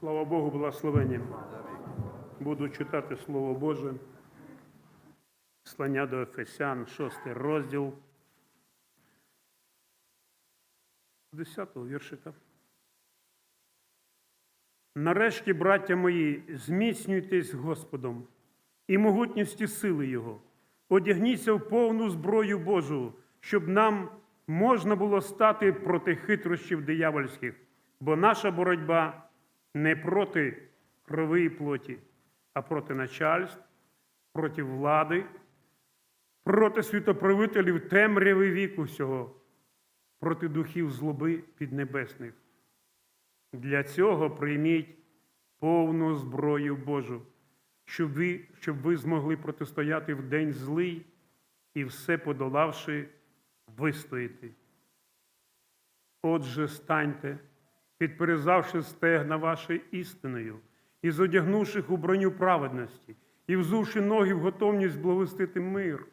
Слава Богу, благословення. Буду читати Слово Боже. Слання до Ефесян, 6 розділ. 10 віршика. Нарешті, браття мої, зміцнюйтесь Господом і могутністі сили Його. Одягніться в повну зброю Божу, щоб нам можна було стати проти хитрощів диявольських, бо наша боротьба не проти крови і плоті, а проти начальств, проти влади, проти світоправителів темряви віку всього, проти духів злоби піднебесних. Для цього прийміть повну зброю Божу, щоб ви, щоб ви змогли протистояти в день злий і все подолавши, вистояти. Отже, станьте, підперезавши стегна ваші істиною, і зодягнувши у броню праведності, і взувши ноги в готовність благовістити мир,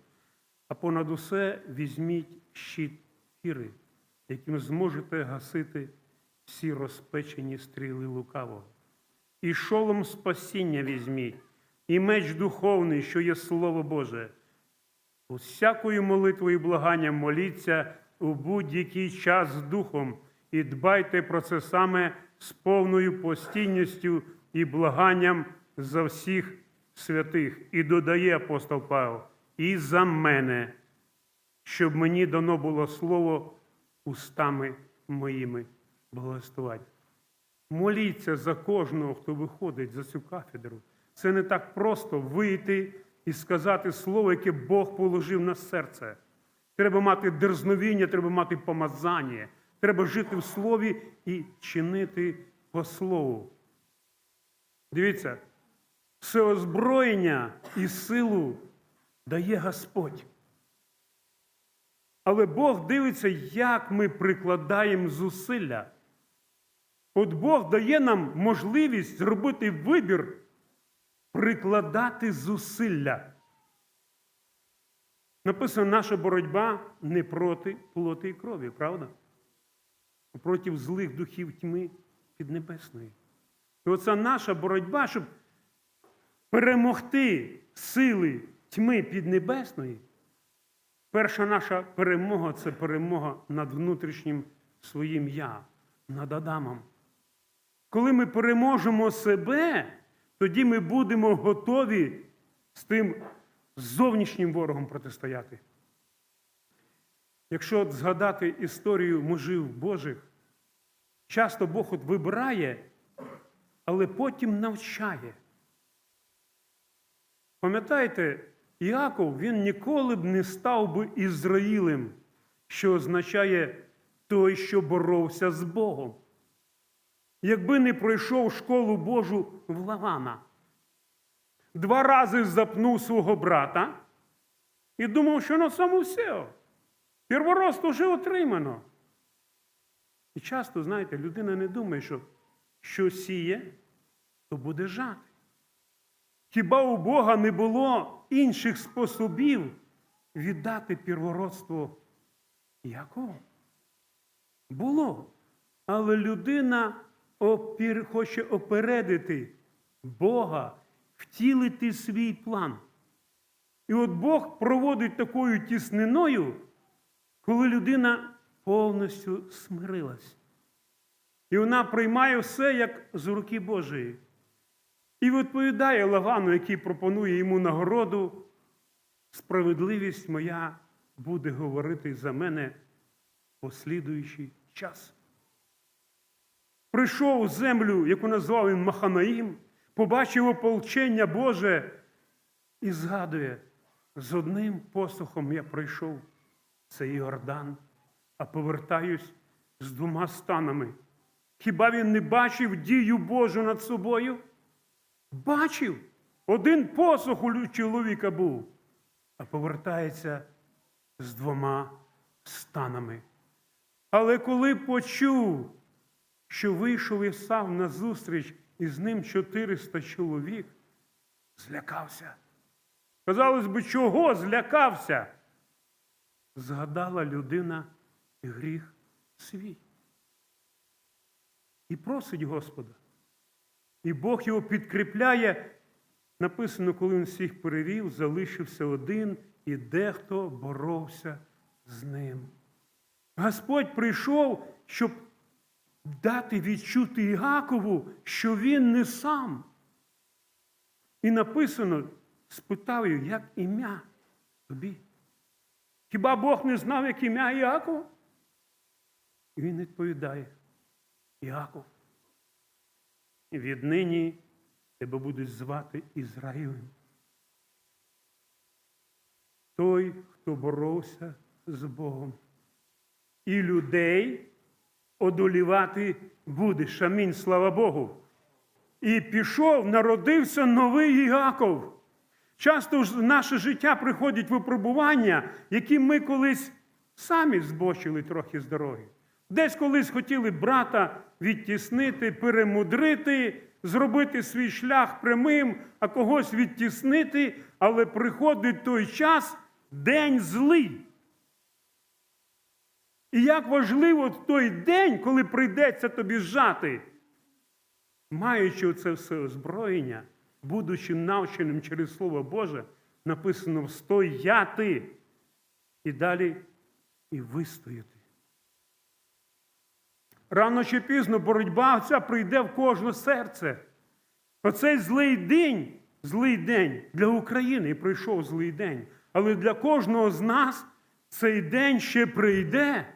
а понад усе візьміть щит віри, яким зможете гасити всі розпечені стріли лукавого. І шолом спасіння візьміть, і меч духовний, що є Слово Боже. Усякою молитвою і благанням моліться у будь-який час з духом, і дбайте про це саме з повною постійністю і благанням за всіх святих. І додає апостол Павло, і за мене, щоб мені дано було слово устами моїми благословати. Моліться за кожного, хто виходить за цю кафедру. Це не так просто вийти і сказати слово, яке Бог положив на серце. Треба мати дерзновіння, треба мати помазання, треба жити в слові і чинити по слову. Дивіться, все озброєння і силу дає Господь. Але Бог дивиться, як ми прикладаємо зусилля. От Бог дає нам можливість зробити вибір, прикладати зусилля. Написано, наша боротьба не проти плоти і крові, правда? Проти злих духів тьми піднебесної. І оця наша боротьба, щоб перемогти сили тьми піднебесної, перша наша перемога це перемога над внутрішнім своїм я, над Адамом. Коли ми переможемо себе, тоді ми будемо готові з тим зовнішнім ворогом протистояти. Якщо згадати історію мужів Божих, часто Бог от вибирає, але потім навчає. Пам'ятаєте, Іаков він ніколи б не став би Ізраїлем, що означає той, що боровся з Богом. Якби не пройшов школу Божу в Лавана, два рази запнув свого брата і думав, що на цьому все. Перворост уже отримано. І часто, знаєте, людина не думає, що що сіє, то буде жати. Хіба у Бога не було інших способів віддати первородство Якову? Було. Але людина опір, хоче опередити Бога, втілити свій план. І от Бог проводить такою тісниною, коли людина повністю смирилась. І вона приймає все як з руки Божої. І відповідає Лавану, який пропонує йому нагороду, справедливість моя буде говорити за мене послідуючий час. Прийшов у землю, яку назвав він Маханаїм, побачив ополчення Боже і згадує, з одним посухом я пройшов це Йордан, а повертаюсь з двома станами. Хіба він не бачив дію Божу над собою? Бачив. Один посох у чоловіка був, а повертається з двома станами. Але коли почув, що вийшов Ісав на зустріч і ним 400 чоловік, злякався. Казалось би, чого злякався? Згадала людина гріх свій. І просить Господа, І Бог його підкріпляє. Написано, коли він всіх перевів, залишився один, і дехто боровся з ним. Господь прийшов, щоб дати відчути Іакову, що він не сам. І написано, спитав його, як ім'я тобі. Хіба Бог не знав, як ім'я Іакова? І він відповідає: Іаков. Віднині тебе будуть звати Ізраїлем. Той, хто боровся з Богом. І людей одолівати будеш. Амінь, слава Богу. І пішов, народився новий Іаков. Часто в наше життя приходять випробування, які ми колись самі збочили трохи з дороги. Десь колись хотіли брата відтіснити, перемудрити, зробити свій шлях прямим, а когось відтіснити, але приходить той час, день злий. І як важливо в той день, коли прийдеться тобі жати, маючи оце все озброєння, будучи навченим через Слово Боже, написано стояти і далі і вистояти. Рано чи пізно боротьба ця прийде в кожне серце. Оцей злий день, злий день для України прийшов злий день. Але для кожного з нас цей день ще прийде.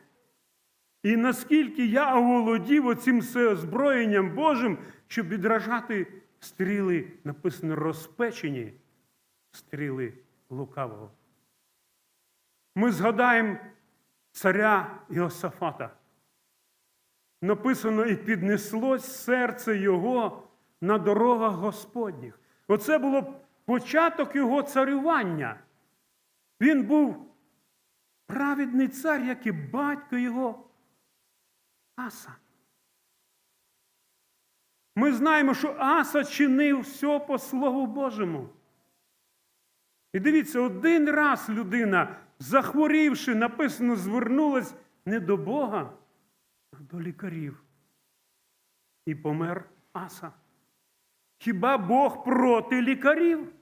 І наскільки я оволодів оцим озброєнням Божим, щоб відражати стріли, написано, розпечені стріли лукавого. Ми згадаємо царя Іосафата. Написано, і піднеслось серце його на дорогах Господніх. Оце було початок його царювання. Він був праведний цар, як і батько його Аса. Ми знаємо, що Аса чинив все по Слову Божому. І дивіться, один раз людина, захворівши, написано, звернулась не до Бога, а до лікарів. І помер Аса. Хіба Бог проти лікарів?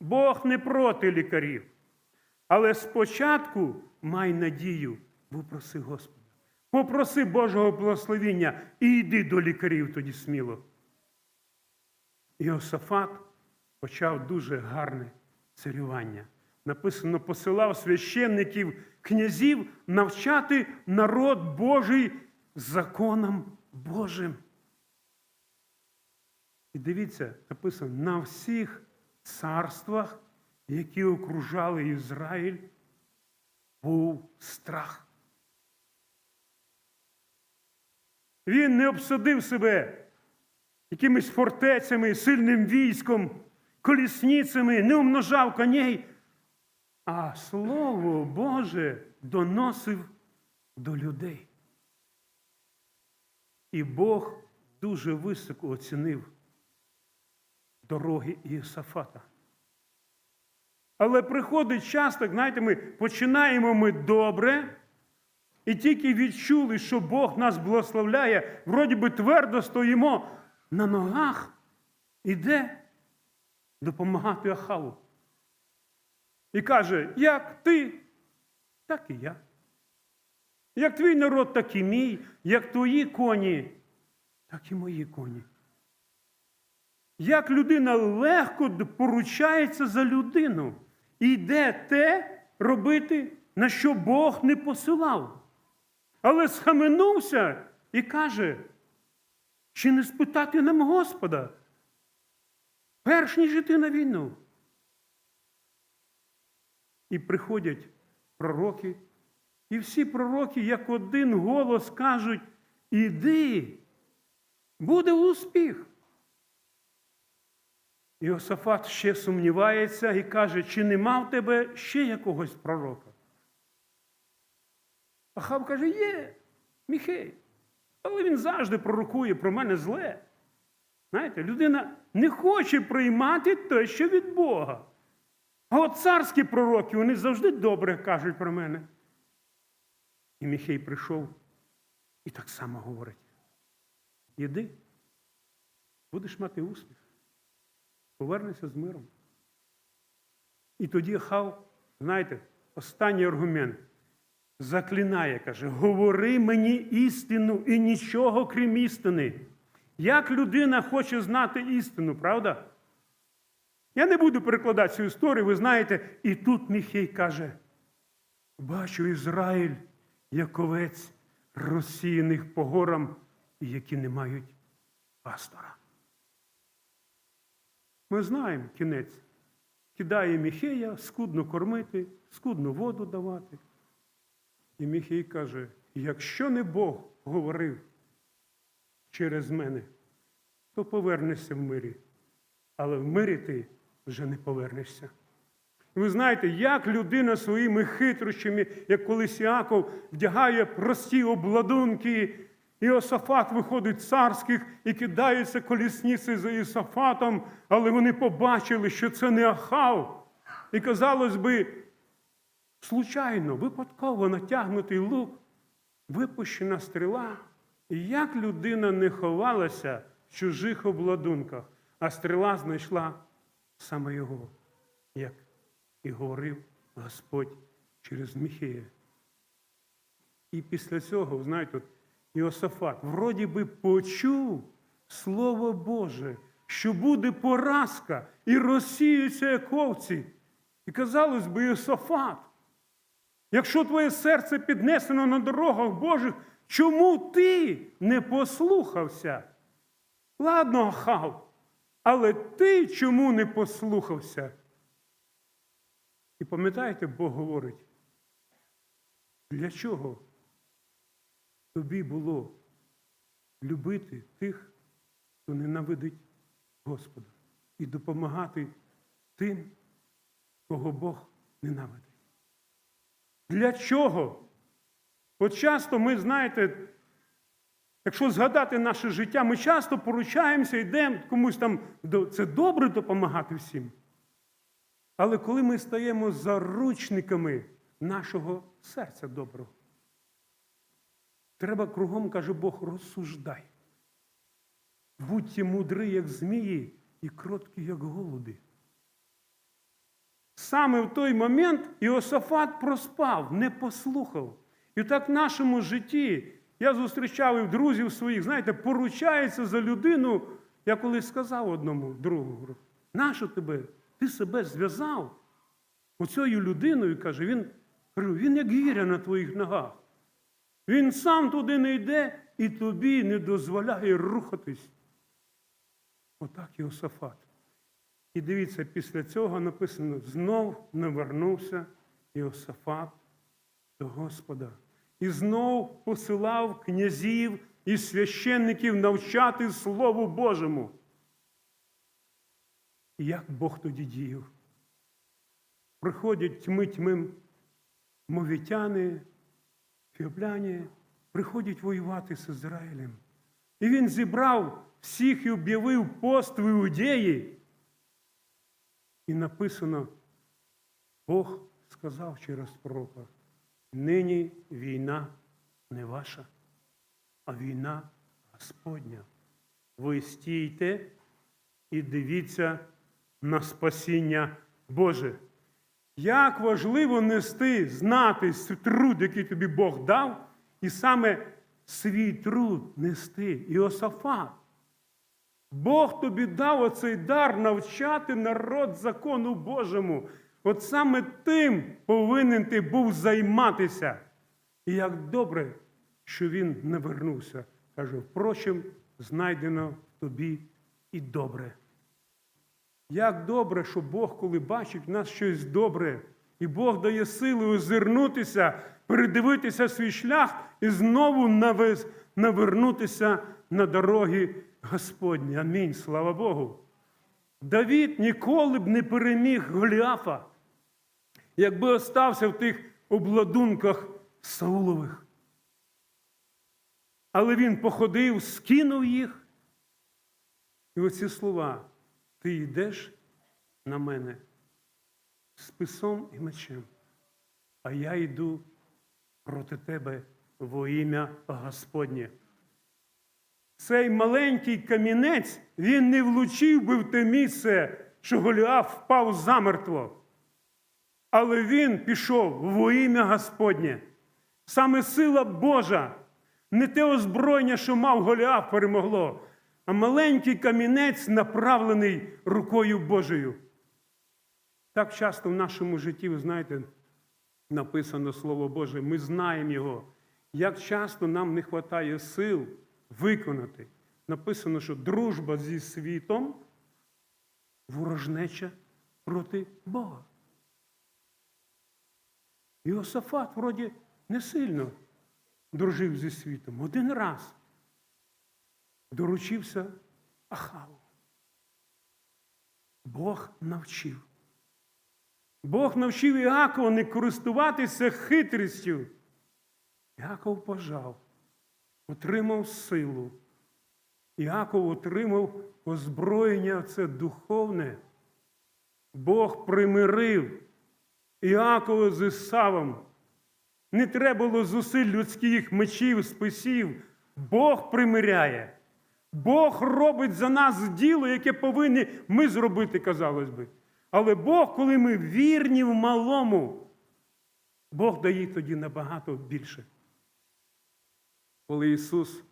Бог не проти лікарів. Але спочатку май надію, попроси Господа. Попроси Божого благословіння і йди до лікарів тоді сміло. Іосафат почав дуже гарне царювання. Написано, посилав священників, князів навчати народ Божий законам Божим. І дивіться, написано, на всіх царствах, які окружали Ізраїль, був страх. Він не обсадив себе якимись фортецями, сильним військом, колісницями, не умножав коней, а Слово Боже доносив до людей. І Бог дуже високо оцінив дороги Іосафата. Але приходить час, так знаєте, ми починаємо ми добре, і тільки відчули, що Бог нас благословляє, вроді би твердо стоїмо на ногах, іде допомагати Ахаву. І каже, як ти, так і я. Як твій народ, так і мій, як твої коні, так і мої коні. Як людина легко поручається за людину, і йде те робити, на що Бог не посилав. Але схаменувся і каже, чи не спитати нам Господа, перш ніж іти на війну. І приходять пророки, і всі пророки, як один голос, кажуть: іди, буде успіх. Іосафат ще сумнівається і каже, чи нема в тебе ще якогось пророка? Ахав каже, є, Міхей. Але він завжди пророкує про мене зле. Знаєте, людина не хоче приймати те, що від Бога. А от царські пророки, вони завжди добре кажуть про мене. І Міхей прийшов і так само говорить: іди, будеш мати успіх. Повернешся з миром. І тоді Хав, знаєте, останній аргумент заклинає, каже: говори мені істину і нічого крім істини. Як людина хоче знати істину, правда? Я не буду перекладати цю історію, ви знаєте, і тут Міхей каже: бачу Ізраїль, як овець, розсіяних по горам, які не мають пастора. Ми знаємо кінець. Кидає Міхея скудно кормити, скудно воду давати. І Міхей каже: якщо не Бог говорив через мене, то повернешся в мирі. Але в мирі ти вже не повернешся. Ви знаєте, як людина своїми хитрощами, як колись Іаков, вдягає прості обладунки, Іосафат виходить царських і кидається колісниці за Іосафатом, але вони побачили, що це не Ахав. І казалось би, случайно, випадково натягнутий лук, випущена стріла. І як людина не ховалася в чужих обладунках, а стріла знайшла саме його, як і говорив Господь через Міхея. І після цього, знаєте, от Іосафат вроді би почув Слово Боже, що буде поразка і розсіються як овці. І казалось би, Іосафат, якщо твоє серце піднесено на дорогах Божих, чому ти не послухався? Ладно, Ахав, але ти чому не послухався? І пам'ятаєте, Бог говорить, для чого тобі було любити тих, хто ненавидить Господа, і допомагати тим, кого Бог ненавидить? Для чого? От часто ми, знаєте, якщо згадати наше життя, ми часто поручаємося, йдемо комусь там, це добре допомагати всім. Але коли ми стаємо заручниками нашого серця доброго, треба кругом, каже Бог, розсуждай. Будьте мудрі, як змії, і кроткі, як голуби. Саме в той момент Іосафат проспав, не послухав. І так в нашому житті я зустрічав і друзів своїх, знаєте, поручається за людину. Я колись сказав одному другу, нащо тебе? Ти себе зв'язав оцією людиною, каже, він, він як гіря на твоїх ногах. Він сам туди не йде і тобі не дозволяє рухатись. Отак Іосафат. І дивіться, після цього написано: знов навернувся Іосафат до Господа. І знов посилав князів і священників навчати Слову Божому. І як Бог тоді діяв? Приходять тьми тьмим мовітяни, фіопляні, приходять воювати з Ізраїлем. І він зібрав всіх і об'явив пост в Іудеї. І написано, Бог сказав через пророка, нині війна не ваша, а війна Господня. Ви стійте і дивіться на спасіння Боже. Як важливо нести, знати труд, який тобі Бог дав, і саме свій труд нести. Іосафат. Бог тобі дав оцей дар навчати народ закону Божому. От саме тим повинен ти був займатися. І як добре, що він не вернувся. Каже, впрочем, знайдено в тобі і добре. Як добре, що Бог, коли бачить в нас щось добре, і Бог дає сили озирнутися, передивитися свій шлях і знову навернутися на дороги Господні. Амінь. Слава Богу. Давід ніколи б не переміг Голіафа, якби остався в тих обладунках Саулових. Але він походив, скинув їх. І оці слова: ти йдеш на мене з писом і мечем, а я йду проти тебе во ім'я Господнє. Цей маленький камінець він не влучив би в те місце, що Голіаф впав замертво. Але він пішов во ім'я Господнє. Саме сила Божа, не те озброєння, що мав Голіаф, перемогло, а маленький камінець, направлений рукою Божою. Так часто в нашому житті, ви знаєте, написано Слово Боже, ми знаємо його. Як часто нам не вистачає сил виконати. Написано, що дружба зі світом ворожнеча проти Бога. Іосафат вроді не сильно дружив зі світом. Один раз доручився Ахаву. Бог навчив. Бог навчив Іакова не користуватися хитрістю. Іаков пожав, отримав силу. Іаков отримав озброєння це духовне. Бог примирив Іакова з Ісавом. Не треба було зусиль людських мечів, списів. Бог примиряє. Бог робить за нас діло, яке повинні ми зробити, казалось би. Але Бог, коли ми вірні в малому, Бог дає тоді набагато більше. Коли Ісус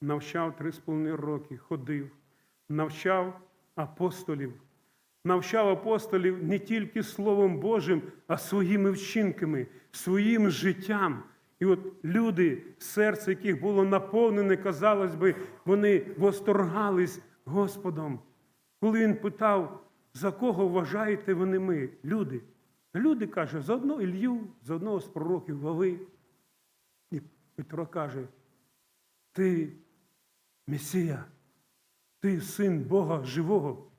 навчав три з половиною роки, ходив, навчав апостолів, навчав апостолів не тільки Словом Божим, а своїми вчинками, своїм життям. І от люди, серце яких було наповнене, казалось би, вони восторгались Господом. Коли він питав, за кого вважаєте вони ми, люди? Люди каже, за одного Ілью, за одного з пророків Вави. І Петро каже, ти Месія, ти син Бога живого.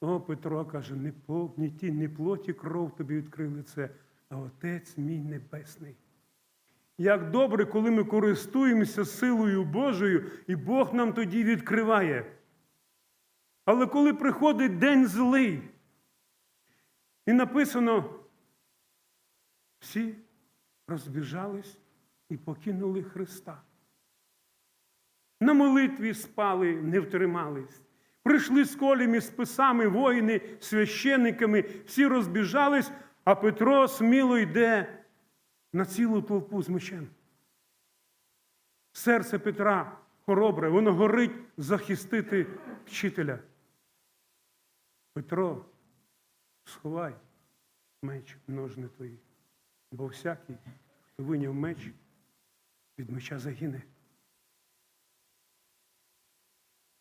О, Петро каже, не, по, не ті, не плоті кров тобі відкрили це, а Отець мій Небесний. Як добре, коли ми користуємося силою Божою, і Бог нам тоді відкриває. Але коли приходить день злий, і написано, всі розбіжались і покинули Христа. На молитві спали, не втримались. Прийшли з коліми, з писами, воїни, священниками, всі розбіжались, а Петро сміло йде на цілу толпу з мечем. Серце Петра хоробре, воно горить захистити вчителя. Петро, сховай меч ножни твої, бо всякий, хто виняв меч, від меча загине.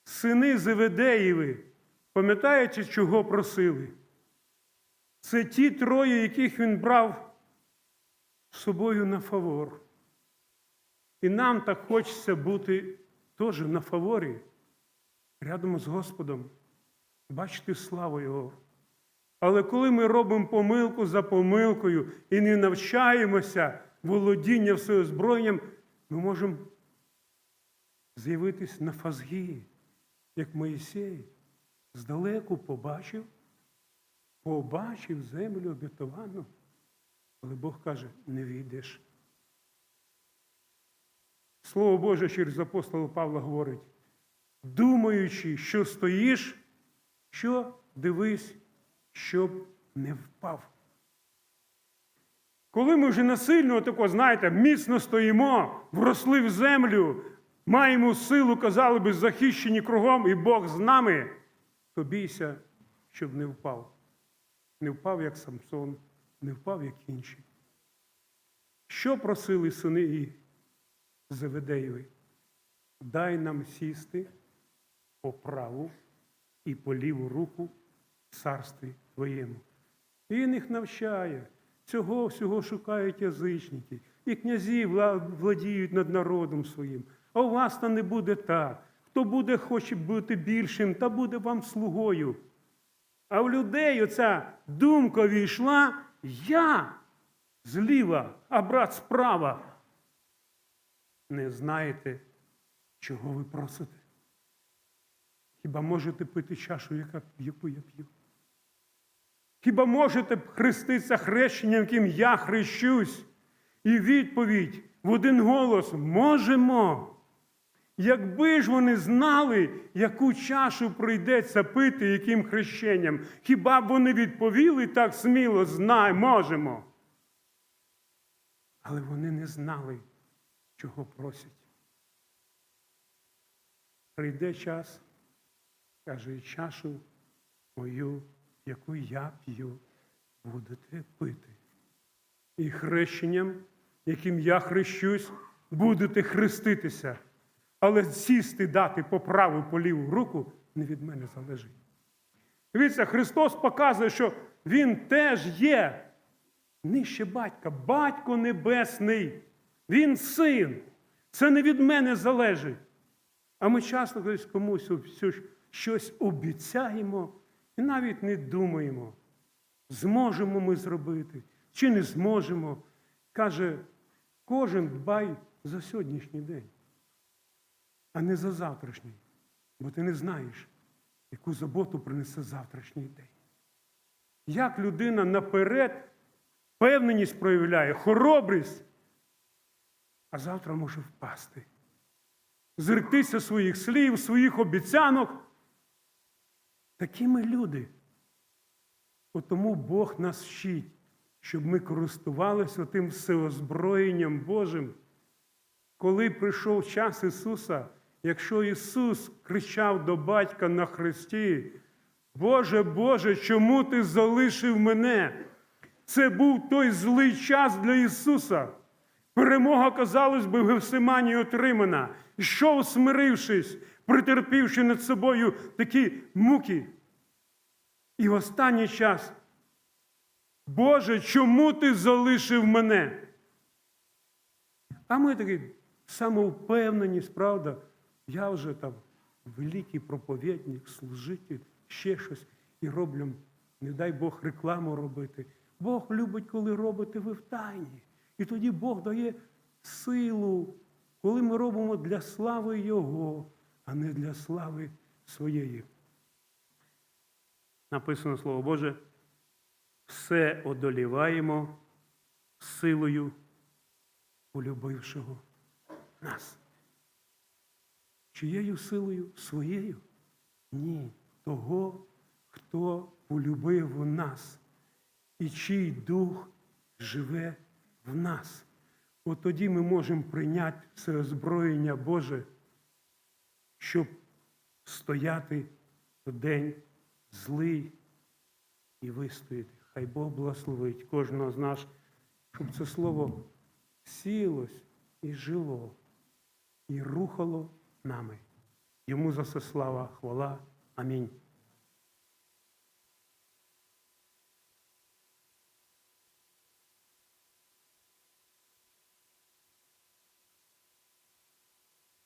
Сини Зеведеєви, пам'ятаєте, чого просили? Це ті троє, яких він брав з собою на фавор. І нам так хочеться бути теж на фаворі, рядом з Господом, бачити славу Його. Але коли ми робимо помилку за помилкою і не навчаємося володіння всеозброєнням, ми можемо з'явитись на фазгі, як Моїсей, здалеку побачив, побачив землю обітовану. Але Бог каже, не війдеш. Слово Боже через апостола Павла говорить, думаючи, що стоїш, що дивись, щоб не впав. Коли ми вже насильно, тако, знаєте, міцно стоїмо, вросли в землю, маємо силу, казали би, захищені кругом, і Бог з нами, то бійся, щоб не впав. Не впав, як Самсон, не впав, як інші. Що просили сини і Заведеєві? Дай нам сісти по праву і по ліву руку в царстві Твоєму. Він їх навчає. Цього всього шукають язичники. І князі владіють над народом своїм. А у вас то не буде так. Хто буде, хоче бути більшим, та буде вам слугою. А в людей оця думка війшла, я зліва, а брат справа. Не знаєте, чого ви просите? Хіба можете пити чашу, яку я п'ю? Хіба можете хреститися хрещенням, яким я хрещусь? І відповідь в один голос можемо. Якби ж вони знали, яку чашу прийдеться пити, яким хрещенням, хіба б вони відповіли так сміло, знай, можемо. Але вони не знали, чого просять. Прийде час, каже, чашу мою, яку я п'ю, будете пити. І хрещенням, яким я хрещусь, будете хреститися. Але сісти дати по праву по ліву руку не від мене залежить. Дивіться, Христос показує, що Він теж є нижче батька, батько небесний. Він син. Це не від мене залежить. А ми часто колись комусь щось обіцяємо і навіть не думаємо, зможемо ми зробити чи не зможемо. Каже, кожен дбай за сьогоднішній день, а не за завтрашній. Бо ти не знаєш, яку заботу принесе завтрашній день. Як людина наперед впевненість проявляє, хоробрість, а завтра може впасти зректися своїх слів, своїх обіцянок. Такі ми люди. Тому Бог нас вчить, щоб ми користувалися тим всеозброєнням Божим. Коли прийшов час Ісуса, якщо Ісус кричав до батька на хресті, Боже, Боже, чому ти залишив мене? Це був той злий час для Ісуса. Перемога, казалось би, в Гевсимані отримана. Йшов, смирившись, притерпівши над собою такі муки. І в останній час, Боже, чому ти залишив мене? А ми такі самовпевненість, правда, я вже там великий проповідник, служитель, ще щось і роблю, не дай Бог рекламу робити. Бог любить, коли робите ви в тайні. І тоді Бог дає силу, коли ми робимо для слави Його, а не для слави своєї. Написано Слово Боже, все одоліваємо силою полюбившого нас. Чиєю силою? Своєю? Ні. Того, хто полюбив нас, і чий дух живе в нас. От тоді ми можемо прийняти це озброєння Боже, щоб стояти в день злий і вистояти. Хай Бог благословить кожного з нас, щоб це слово сілось і жило, і рухало нами. Йому за все слава, хвала. Амінь.